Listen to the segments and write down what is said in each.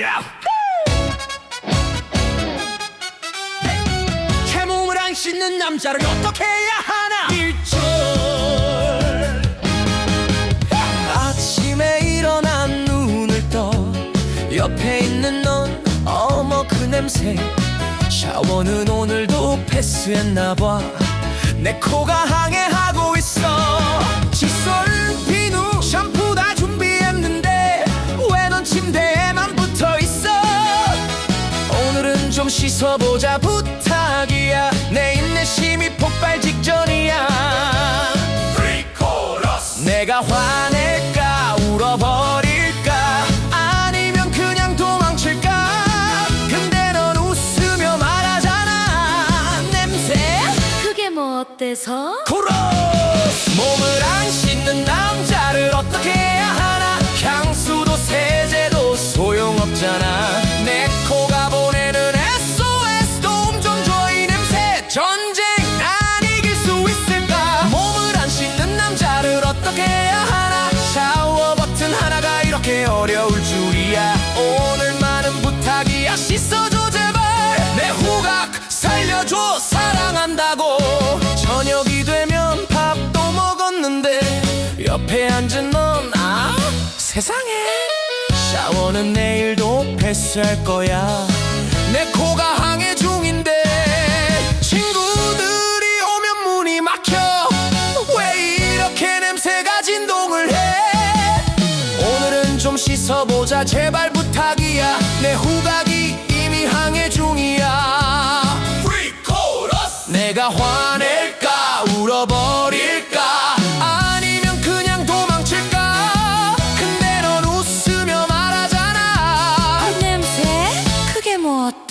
야! 채몸을 안 씻는 남자를 어떻게 해야 하나? 일절 아침에 일어나 눈을 떠 옆에 있는 넌 어머 그 냄새 샤워는 오늘도 패스했나 봐 내 코가 항해하고 있어 씻어보자 부탁이야. 내 인내심이 폭발 직전이야. 내가 화낼까 울어버릴까 아니면 그냥 도망칠까? 근데 넌 웃으며 말하잖아. 냄새? 그게 뭐 어때서? 코러스 몸을 안 씻는 남자를 어떻게 해야 세상에. 샤워는 내일도 패스할 거야. 내 코가 항해 중인데 친구들이 오면 문이 막혀. 왜 이렇게 냄새가 진동을 해? 오늘은 좀 씻어보자 제발 부탁이야. 내 후각이 이미 항해 중이야. 내가 화낼까? 울어버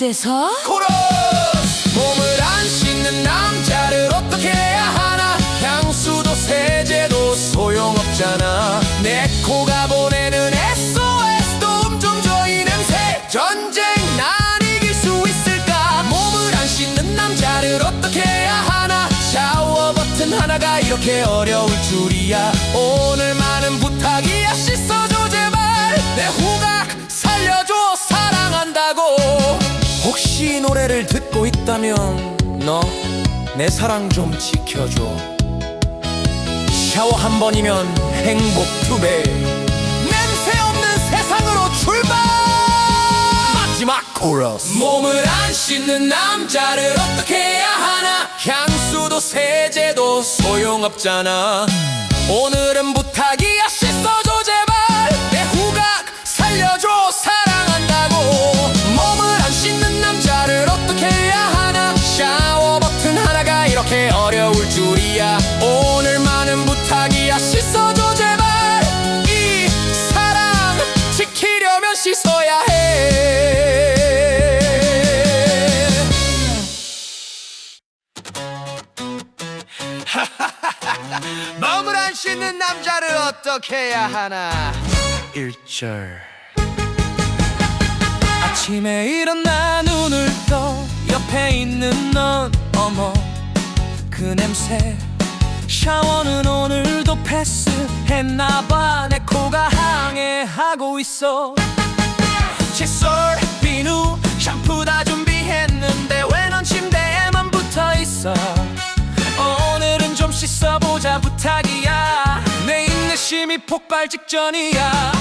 뭐 어때서? 코러스! 몸을 안 씻는 남자를 어떻게 해야 하나? 향수도 세제도 소용없잖아. 내 코가 보내는 SOS 도움 좀줘 이 냄새. 전쟁 난 이길 수 있을까? 몸을 안 씻는 남자를 어떻게 해야 하나? 샤워 버튼 하나가 이렇게 어려울 줄이야 혹시 노래를 듣고 있다면 너 내 사랑 좀 지켜줘. 샤워 한 번이면 행복 두배. 냄새 없는 세상으로 출발! 마지막 코러스. 몸을 안 씻는 남자를 어떻게 해야 하나? 향수도 세제도 소용없잖아. 오늘은 부탁이 몸을 안 씻는 남자를 어떻게 해야 하나? 1절. 아침에 일어나 눈을 떠 옆에 있는 넌 어머 그 냄새. 샤워는 오늘도 패스했나봐. 내 코가 항해하고 있어 폭발 직전이야.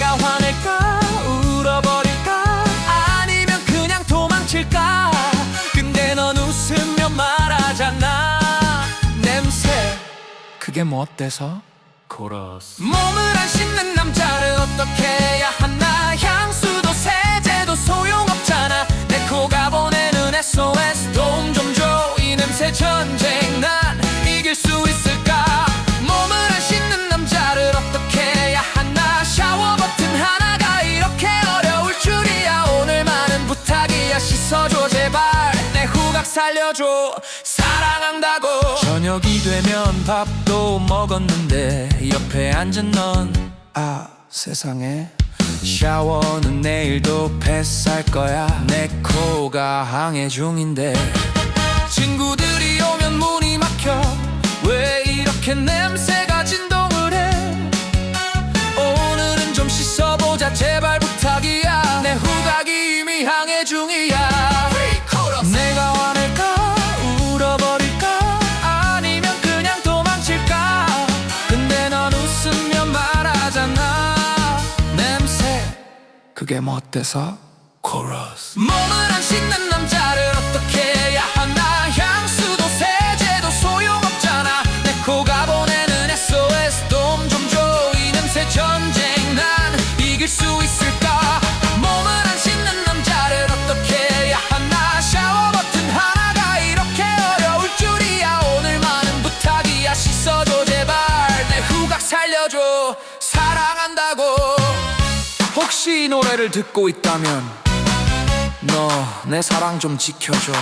내가 화낼까? 울어버릴까? 아니면 그냥 도망칠까? 근데 넌 웃으며 말하잖아. 냄새. 그게 뭐 어때서? 코러스. 몸을 안 씻는 남자를 어떻게 해야 하나? 향수도 세제도 소용없잖아. 내 코가 보내는 SOS 도움 좀 줘. 이 냄새 전쟁 내 후각 살려줘. 사랑한다고. 저녁이 되면 밥도 먹었는데 옆에 앉은 넌 아 세상에. 샤워는 내일도 패스할 거야. 내 코가 항해 중인데. 친구들이 오면 문이 막혀. 왜 이렇게 냄 그게 뭐 어때서? 코러스 몸을 안 씻는 남자를 어떻게 해야 하나? 향수도 세제도 소용없잖아. 내 코가 보내는 SOS 돔좀 줘. 이 냄새 전쟁 난 이길 수 있을 혹시 이 노래를 듣고 있다면 너 내 사랑 좀 지켜줘.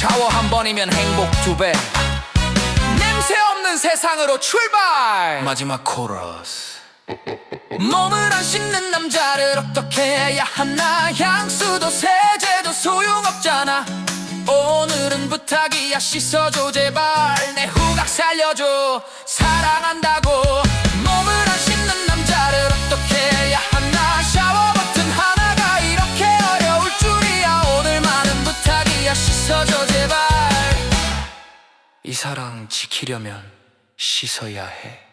샤워 한 번이면 행복 두 배. 냄새 없는 세상으로 출발! 마지막 코러스. 몸을 안 씻는 남자를 어떻게 해야 하나? 향수도 세제도 소용없잖아. 오늘은 부탁이야 씻어줘 제발. 내 후각 살려줘. 사랑한다고 사랑 지키려면 씻어야 해